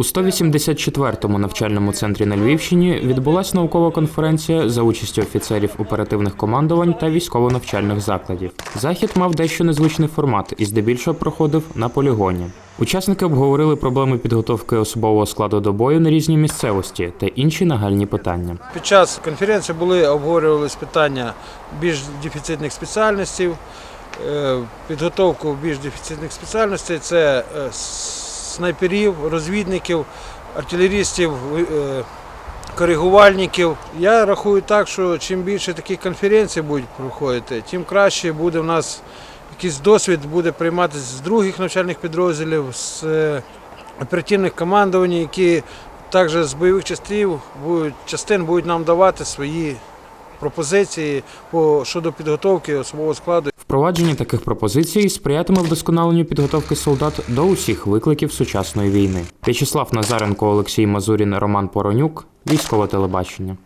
У 184-му навчальному центрі на Львівщині відбулася наукова конференція за участю офіцерів оперативних командувань та військово-навчальних закладів. Захід мав дещо незвичний формат і здебільшого проходив на полігоні. Учасники обговорили проблеми підготовки особового складу до бою на різній місцевості та інші нагальні питання. Під час конференції були обговорювалися питання більш дефіцитних спеціальностей, е, підготовку більш дефіцитних спеціальностей це е, снайперів, розвідників, артилерістів, е, коригувальників. Я рахую так, що чим більше таких конференцій будуть проходити, тим краще буде в нас якийсь досвід буде прийматися з других навчальних підрозділів, з е, оперативних командувань, які також з бойових частин будуть, частин будуть нам давати свої пропозиції по, щодо підготовки особового складу. Впровадження таких пропозицій сприятиме вдосконаленню підготовки солдат до усіх викликів сучасної війни. В'ячеслав Назаренко, Олексій Мазурін, Роман Поронюк, військове телебачення.